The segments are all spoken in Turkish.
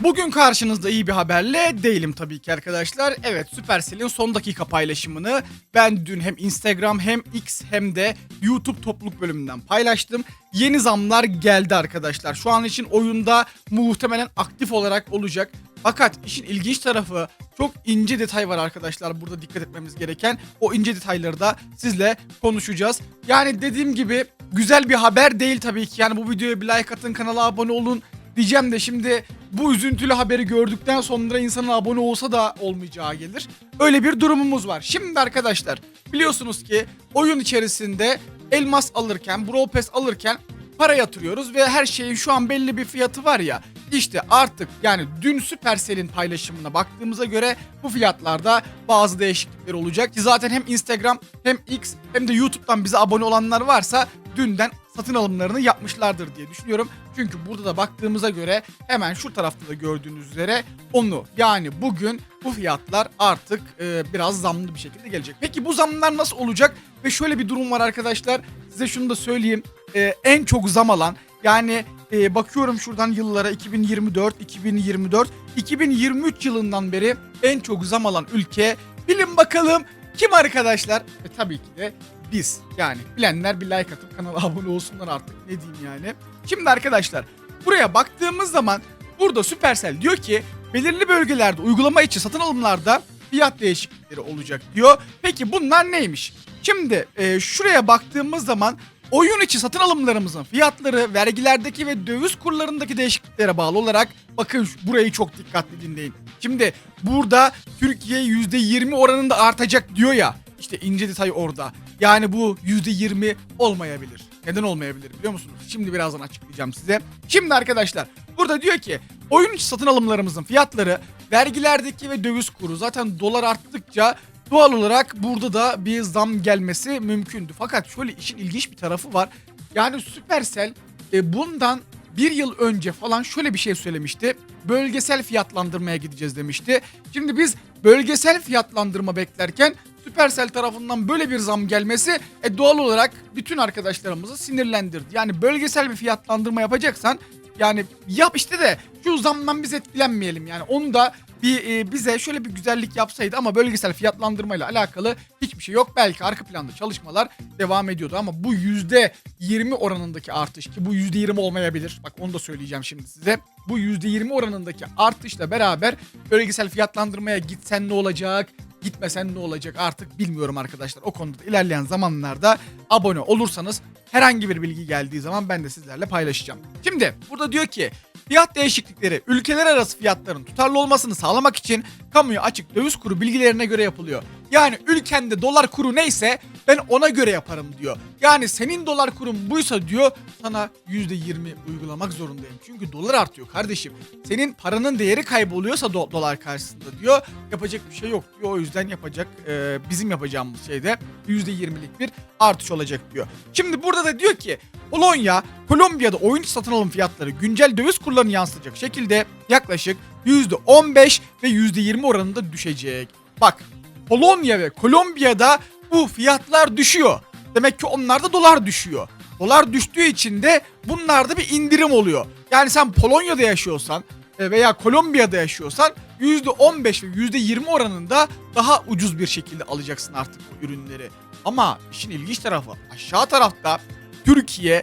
Bugün karşınızda iyi bir haberle değilim tabii ki arkadaşlar. Evet Supercell'in son dakika paylaşımını ben dün hem Instagram hem X hem de YouTube topluluk bölümünden paylaştım. Yeni zamlar geldi arkadaşlar. Şu an için oyunda muhtemelen aktif olarak olacak. Fakat işin ilginç tarafı çok ince detay var arkadaşlar burada dikkat etmemiz gereken. O ince detayları da sizle konuşacağız. Yani dediğim gibi güzel bir haber değil tabii ki. Yani bu videoya bir like atın, kanala abone olun diyeceğim de şimdi bu üzüntülü haberi gördükten sonra insanın abone olsa da olmayacağı gelir. Öyle bir durumumuz var. Şimdi arkadaşlar biliyorsunuz ki oyun içerisinde elmas alırken, Brawl Pass alırken para yatırıyoruz ve her şeyin şu an belli bir fiyatı var ya. İşte artık yani dün Supercell'in paylaşımına baktığımıza göre bu fiyatlarda bazı değişiklikler olacak. Zaten hem Instagram hem X hem de YouTube'dan bize abone olanlar varsa dünden satın alımlarını yapmışlardır diye düşünüyorum. Çünkü burada da baktığımıza göre hemen şu tarafta da gördüğünüz üzere onu yani bugün bu fiyatlar artık e, biraz zamlı bir şekilde gelecek. Peki bu zamlar nasıl olacak? Ve şöyle bir durum var arkadaşlar. Size şunu da söyleyeyim. E, en çok zam alan yani e, bakıyorum şuradan yıllara 2024, 2024, 2023 yılından beri en çok zam alan ülke. Bilin bakalım kim arkadaşlar? E, tabii ki de biz. Yani bilenler bir like atıp kanala abone olsunlar artık ne diyeyim yani. Şimdi arkadaşlar buraya baktığımız zaman burada Supercell diyor ki belirli bölgelerde uygulama içi satın alımlarda fiyat değişiklikleri olacak diyor. Peki bunlar neymiş? Şimdi e, şuraya baktığımız zaman oyun içi satın alımlarımızın fiyatları vergilerdeki ve döviz kurlarındaki değişikliklere bağlı olarak bakın burayı çok dikkatli dinleyin. Şimdi burada Türkiye %20 oranında artacak diyor ya. İşte ince detay orada. Yani bu %20 olmayabilir. Neden olmayabilir biliyor musunuz? Şimdi birazdan açıklayacağım size. Şimdi arkadaşlar burada diyor ki oyun içi satın alımlarımızın fiyatları vergilerdeki ve döviz kuru zaten dolar arttıkça doğal olarak burada da bir zam gelmesi mümkündü. Fakat şöyle işin ilginç bir tarafı var. Yani Supercell e, bundan bir yıl önce falan şöyle bir şey söylemişti. Bölgesel fiyatlandırmaya gideceğiz demişti. Şimdi biz bölgesel fiyatlandırma beklerken Supercell tarafından böyle bir zam gelmesi e, doğal olarak bütün arkadaşlarımızı sinirlendirdi. Yani bölgesel bir fiyatlandırma yapacaksan yani yap işte de şu zamdan biz etkilenmeyelim yani onu da bir e, bize şöyle bir güzellik yapsaydı ama bölgesel fiyatlandırmayla alakalı hiçbir şey yok. Belki arka planda çalışmalar devam ediyordu ama bu yüzde 20 oranındaki artış ki bu yüzde 20 olmayabilir. Bak onu da söyleyeceğim şimdi size. Bu yüzde 20 oranındaki artışla beraber bölgesel fiyatlandırmaya gitsen ne olacak? Gitmesen ne olacak artık bilmiyorum arkadaşlar. O konuda da ilerleyen zamanlarda abone olursanız herhangi bir bilgi geldiği zaman ben de sizlerle paylaşacağım. Şimdi burada diyor ki fiyat değişiklikleri ülkeler arası fiyatların tutarlı olmasını sağlamak için kamuya açık döviz kuru bilgilerine göre yapılıyor. Yani ülkende dolar kuru neyse ben ona göre yaparım diyor. Yani senin dolar kurun buysa diyor sana %20 uygulamak zorundayım. Çünkü dolar artıyor kardeşim. Senin paranın değeri kayboluyorsa do- dolar karşısında diyor yapacak bir şey yok diyor. O yüzden yapacak e, bizim yapacağımız şeyde %20'lik bir artış olacak diyor. Şimdi burada da diyor ki Polonya, Kolombiya'da oyuncu satın alım fiyatları güncel döviz kurlarını yansıtacak şekilde yaklaşık %15 ve %20 oranında düşecek. Bak Polonya ve Kolombiya'da bu fiyatlar düşüyor. Demek ki onlarda dolar düşüyor. Dolar düştüğü için de bunlarda bir indirim oluyor. Yani sen Polonya'da yaşıyorsan e, veya Kolombiya'da yaşıyorsan %15 ve %20 oranında daha ucuz bir şekilde alacaksın artık bu ürünleri. Ama işin ilginç tarafı aşağı tarafta Türkiye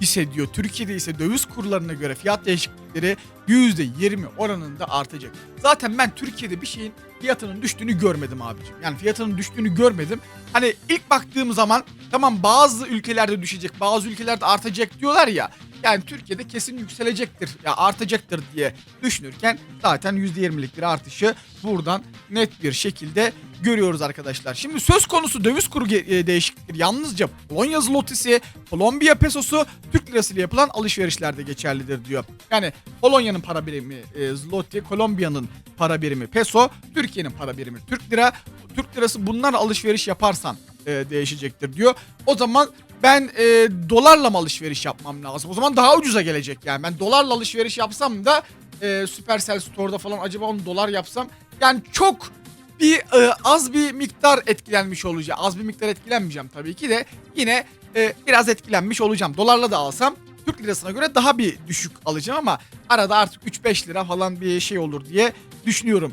hissediyor. Türkiye'de ise döviz kurlarına göre fiyat değişiklikleri %20 oranında artacak. Zaten ben Türkiye'de bir şeyin fiyatının düştüğünü görmedim abicim. Yani fiyatının düştüğünü görmedim. Hani ilk baktığım zaman tamam bazı ülkelerde düşecek, bazı ülkelerde artacak diyorlar ya. Yani Türkiye'de kesin yükselecektir, ya artacaktır diye düşünürken zaten %20'lik bir artışı buradan net bir şekilde görüyoruz arkadaşlar. Şimdi söz konusu döviz kuru e, değişiklikleri yalnızca Polonya zlotisi, Kolombiya pesosu, Türk lirası ile yapılan alışverişlerde geçerlidir diyor. Yani Polonya'nın para birimi e, zloty, Kolombiya'nın para birimi peso, Türkiye'nin para birimi Türk lira. Türk lirası bunlar alışveriş yaparsan e, değişecektir diyor. O zaman ben e, dolarla mı alışveriş yapmam lazım? O zaman daha ucuza gelecek yani. Ben dolarla alışveriş yapsam da e, Supercell Store'da falan acaba onu dolar yapsam yani çok bir e, az bir miktar etkilenmiş olacağım. Az bir miktar etkilenmeyeceğim tabii ki de yine e, biraz etkilenmiş olacağım. Dolarla da alsam Türk lirasına göre daha bir düşük alacağım ama arada artık 3-5 lira falan bir şey olur diye düşünüyorum.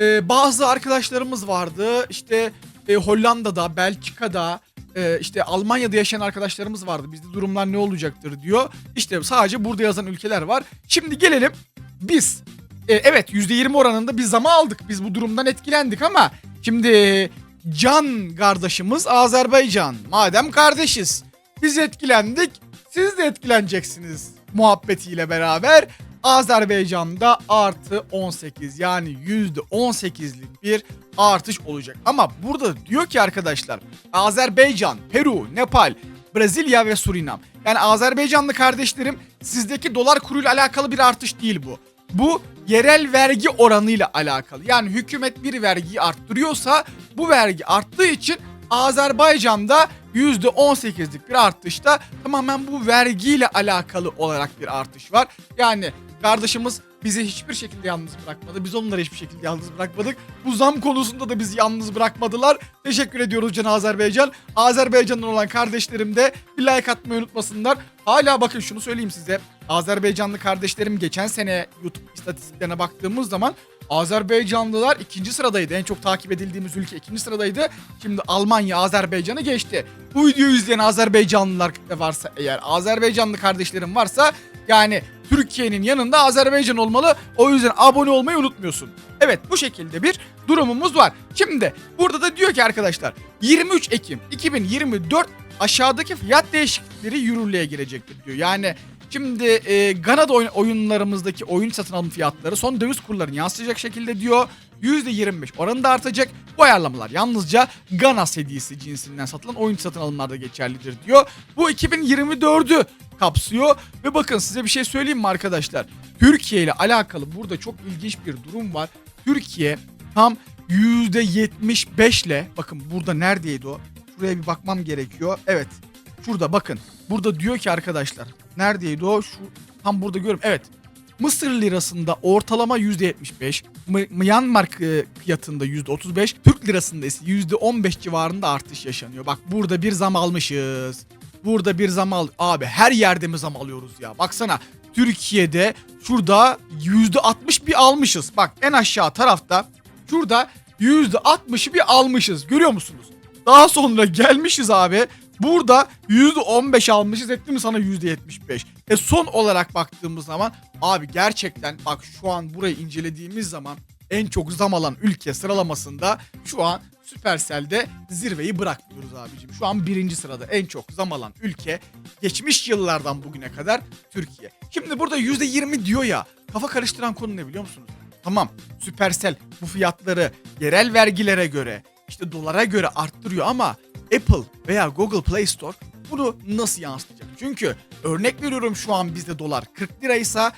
Ee, bazı arkadaşlarımız vardı işte e, Hollanda'da, Belçika'da, e, işte Almanya'da yaşayan arkadaşlarımız vardı. Bizde durumlar ne olacaktır diyor. İşte sadece burada yazan ülkeler var. Şimdi gelelim biz. e, evet %20 oranında bir zama aldık. Biz bu durumdan etkilendik ama şimdi Can kardeşimiz Azerbaycan. Madem kardeşiz. Biz etkilendik. Siz de etkileneceksiniz muhabbetiyle beraber. Azerbaycan'da artı 18 yani %18'lik bir artış olacak. Ama burada diyor ki arkadaşlar Azerbaycan, Peru, Nepal, Brezilya ve Surinam. Yani Azerbaycanlı kardeşlerim sizdeki dolar kuruyla alakalı bir artış değil bu. Bu yerel vergi oranıyla alakalı. Yani hükümet bir vergiyi arttırıyorsa bu vergi arttığı için Azerbaycan'da %18'lik bir artışta tamamen bu vergiyle alakalı olarak bir artış var. Yani kardeşimiz bizi hiçbir şekilde yalnız bırakmadı. Biz onları hiçbir şekilde yalnız bırakmadık. Bu zam konusunda da bizi yalnız bırakmadılar. Teşekkür ediyoruz Can Azerbaycan. Azerbaycan'dan olan kardeşlerim de bir like atmayı unutmasınlar. Hala bakın şunu söyleyeyim size. Azerbaycanlı kardeşlerim geçen sene YouTube istatistiklerine baktığımız zaman Azerbaycanlılar ikinci sıradaydı. En çok takip edildiğimiz ülke ikinci sıradaydı. Şimdi Almanya Azerbaycan'ı geçti. Bu videoyu izleyen Azerbaycanlılar varsa eğer Azerbaycanlı kardeşlerim varsa yani Türkiye'nin yanında Azerbaycan olmalı. O yüzden abone olmayı unutmuyorsun. Evet bu şekilde bir durumumuz var. Şimdi burada da diyor ki arkadaşlar 23 Ekim 2024 aşağıdaki fiyat değişiklikleri yürürlüğe girecektir diyor. Yani Şimdi e, Gana'da oyun, oyunlarımızdaki oyun satın alım fiyatları son döviz kurlarını yansıtacak şekilde diyor. %25 oranında artacak. Bu ayarlamalar yalnızca Gana sedisi cinsinden satılan oyun satın alımlarda geçerlidir diyor. Bu 2024'ü kapsıyor ve bakın size bir şey söyleyeyim mi arkadaşlar? Türkiye ile alakalı burada çok ilginç bir durum var. Türkiye tam %75 ile bakın burada neredeydi o? Şuraya bir bakmam gerekiyor. Evet. Şurada bakın. Burada diyor ki arkadaşlar. Neredeydi o? Şu tam burada görüyorum. Evet. Mısır lirasında ortalama %75, M- Myanmar fiyatında %35, Türk lirasında ise %15 civarında artış yaşanıyor. Bak burada bir zam almışız. Burada bir zam al. Abi her yerde mi zam alıyoruz ya? Baksana Türkiye'de şurada %60 bir almışız. Bak en aşağı tarafta şurada %60'ı bir almışız. Görüyor musunuz? Daha sonra gelmişiz abi. Burada %15 almışız etti mi sana %75. E son olarak baktığımız zaman abi gerçekten bak şu an burayı incelediğimiz zaman en çok zam alan ülke sıralamasında şu an Supercell'de zirveyi bırakmıyoruz abicim. Şu an birinci sırada en çok zam alan ülke geçmiş yıllardan bugüne kadar Türkiye. Şimdi burada %20 diyor ya kafa karıştıran konu ne biliyor musunuz? Tamam Supercell bu fiyatları yerel vergilere göre işte dolara göre arttırıyor ama Apple veya Google Play Store bunu nasıl yansıtacak? Çünkü örnek veriyorum şu an bizde dolar 40 liraysa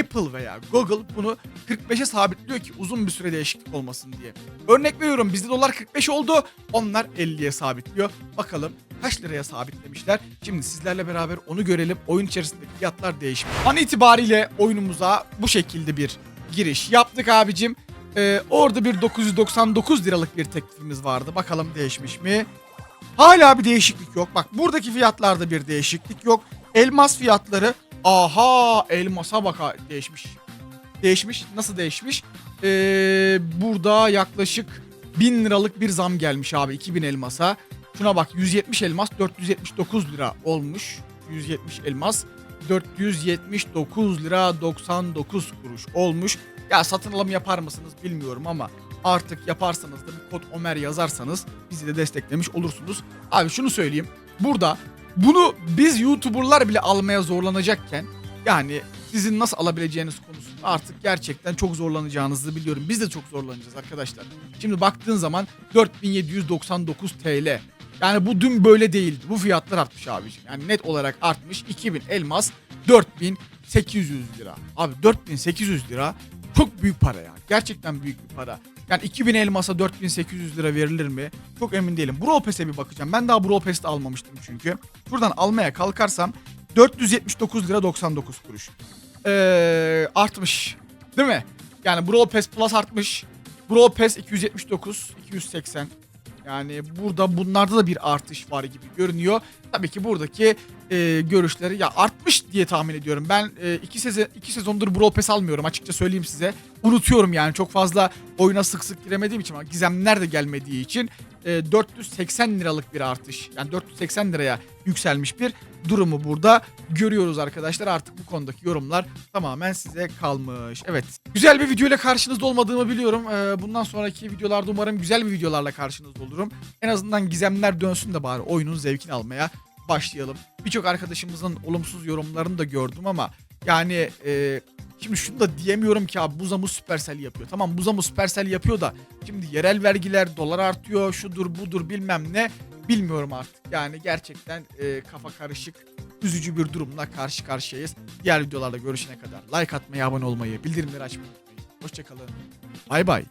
Apple veya Google bunu 45'e sabitliyor ki uzun bir süre değişiklik olmasın diye. Örnek veriyorum bizde dolar 45 oldu onlar 50'ye sabitliyor. Bakalım kaç liraya sabitlemişler. Şimdi sizlerle beraber onu görelim. Oyun içerisindeki fiyatlar değişmiş. An itibariyle oyunumuza bu şekilde bir giriş yaptık abicim. Ee, orada bir 999 liralık bir teklifimiz vardı. Bakalım değişmiş mi? Hala bir değişiklik yok. Bak buradaki fiyatlarda bir değişiklik yok. Elmas fiyatları aha elmasa bak değişmiş. Değişmiş. Nasıl değişmiş? Ee, burada yaklaşık 1000 liralık bir zam gelmiş abi 2000 elmasa. Şuna bak 170 elmas 479 lira olmuş. 170 elmas 479 lira 99 kuruş olmuş. Ya satın alım yapar mısınız bilmiyorum ama artık yaparsanız da bir kod Ömer yazarsanız bizi de desteklemiş olursunuz. Abi şunu söyleyeyim. Burada bunu biz YouTuber'lar bile almaya zorlanacakken yani sizin nasıl alabileceğiniz konusunda artık gerçekten çok zorlanacağınızı biliyorum. Biz de çok zorlanacağız arkadaşlar. Şimdi baktığın zaman 4799 TL. Yani bu dün böyle değildi. Bu fiyatlar artmış abiciğim. Yani net olarak artmış. 2000 elmas 4800 lira. Abi 4800 lira çok büyük para ya. Gerçekten büyük bir para. Yani 2000 elmasa 4800 lira verilir mi? Çok emin değilim. Brawl Pass'e bir bakacağım. Ben daha Brawl Pass'te almamıştım çünkü. Buradan almaya kalkarsam 479 lira 99 kuruş. Ee, artmış. Değil mi? Yani Brawl Pass Plus artmış. Brawl Pass 279, 280. Yani burada bunlarda da bir artış var gibi görünüyor. Tabii ki buradaki e, görüşleri ya artmış diye tahmin ediyorum. Ben e, iki, sezon, iki sezondur Brawl Pass almıyorum açıkça söyleyeyim size. Unutuyorum yani çok fazla oyuna sık sık giremediğim için ama gizemler de gelmediği için e, 480 liralık bir artış. Yani 480 liraya yükselmiş bir durumu burada görüyoruz arkadaşlar. Artık bu konudaki yorumlar tamamen size kalmış. Evet. Güzel bir video ile karşınızda olmadığımı biliyorum. Ee, bundan sonraki videolarda umarım güzel bir videolarla karşınızda olurum. En azından gizemler dönsün de bari oyunun zevkini almaya başlayalım. Birçok arkadaşımızın olumsuz yorumlarını da gördüm ama yani e, şimdi şunu da diyemiyorum ki abi Buzamu Supercell yapıyor. Tamam Buzamu Supercell yapıyor da şimdi yerel vergiler dolar artıyor şudur budur bilmem ne bilmiyorum artık. Yani gerçekten e, kafa karışık üzücü bir durumla karşı karşıyayız. Diğer videolarda görüşene kadar like atmayı, abone olmayı, bildirimleri açmayı unutmayın. Hoşçakalın. Bay bay.